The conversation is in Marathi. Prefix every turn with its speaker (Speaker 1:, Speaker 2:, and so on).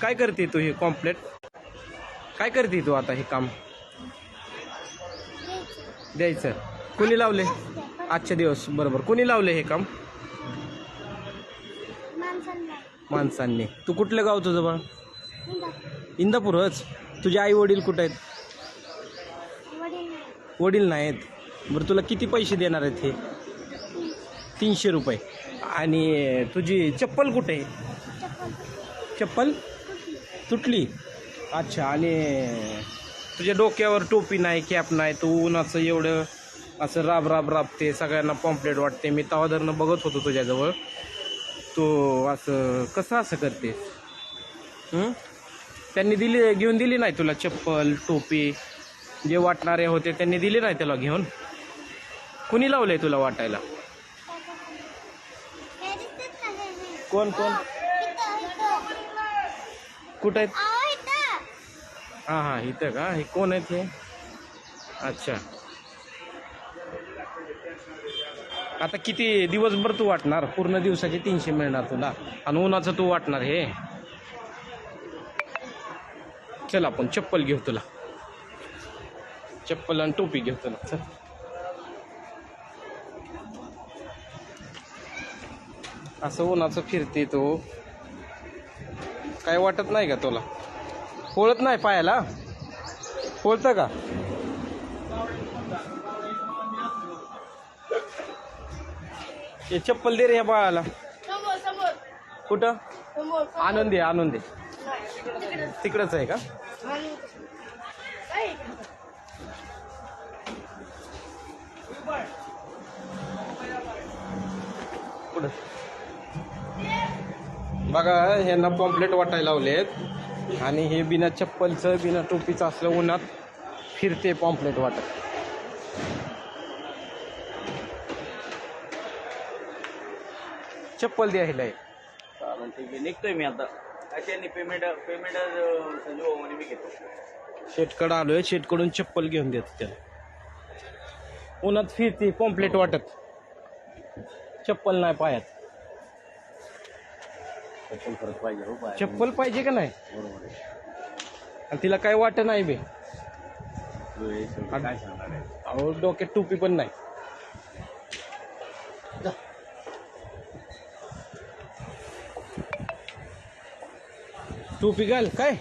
Speaker 1: काय करते तू हे कॉम्प्लेट? काय करते तू आता हे काम? द्यायचं. कुणी लावले? आजचे दिवस. बरोबर. कुणी लावले हे काम?
Speaker 2: माणसांना.
Speaker 1: तू कुठलं गाव तुझं बा? इंदापूरच? तुझे आई वडील कुठं आहेत?
Speaker 2: वडील नाही.
Speaker 1: वडील नाहीत. बरं तुला किती पैसे देणार आहेत हे? तीनशे. रुपये. आणि तुझी चप्पल कुठे आहे?
Speaker 2: चप्पल
Speaker 1: तुटली. अच्छा आणि तुझ्या डोक्यावर टोपी नाही कॅप नाही तू उन्हाचं एवढं असं राब राब राबते सगळ्यांना पॉम्पलेट वाटते. मी तवाधरनं बघत होतो तुझ्याजवळ. तू असं कसं असं करतेस? हं? त्यांनी दिली घेऊन दिली नाही तुला चप्पल टोपी? जे वाटणारे होते त्यांनी दिली नाही त्याला घेऊन? कुणी लावलंय तुला वाटायला. कोण कोण. कुठं आहेत. हां हां इथं का? हे कोण आहेत हे? अच्छा. आता किती दिवसभर तू वाटणार? पूर्ण दिवसाचे तीनशे मिळणार तुला. आणि उन्हाचं तू वाटणार हे? चल आपण चप्पल घेऊ तुला. चप्पल आणि टोपी घेऊ तुला. चल. असं उन्हाचं फिरते तू. काय वाटत नाही का तुला? पोळत नाही पायाला? पोळतं का? हे चप्पल दे रे या बाळाला. कुठं?
Speaker 2: समोर
Speaker 1: आनंदी आनंदी तिकडंच. आहे का? पुढं बघा ह्यांना पॉम्पलेट वाटायला लावलेत. आणि हे बिना चप्पलचं बिना टोपीचं असलं उन्हात फिरते पॉम्पलेट वाटत. चप्पल द्यायला आहे
Speaker 3: चालेल ठीक आहे. निघतोय मी आता. कशाने पेमेंट मी घेतो
Speaker 1: शेटकडं आलोय शेटकडून चप्पल घेऊन देतो त्याला. उन्हात फिरते पॉम्पलेट वाटत. चप्पल नाही पायात.
Speaker 3: चप्पल परत पाहिजे हो
Speaker 1: चप्पल पाहिजे का नाही?
Speaker 3: बरोबर आहे.
Speaker 1: आणि तिला काय वाटत नाही बे.
Speaker 3: तू हे शेवटी काय सांगणार आहे?
Speaker 1: अहो डोक्यात टोपी पण नाही. टोपी घाल काय?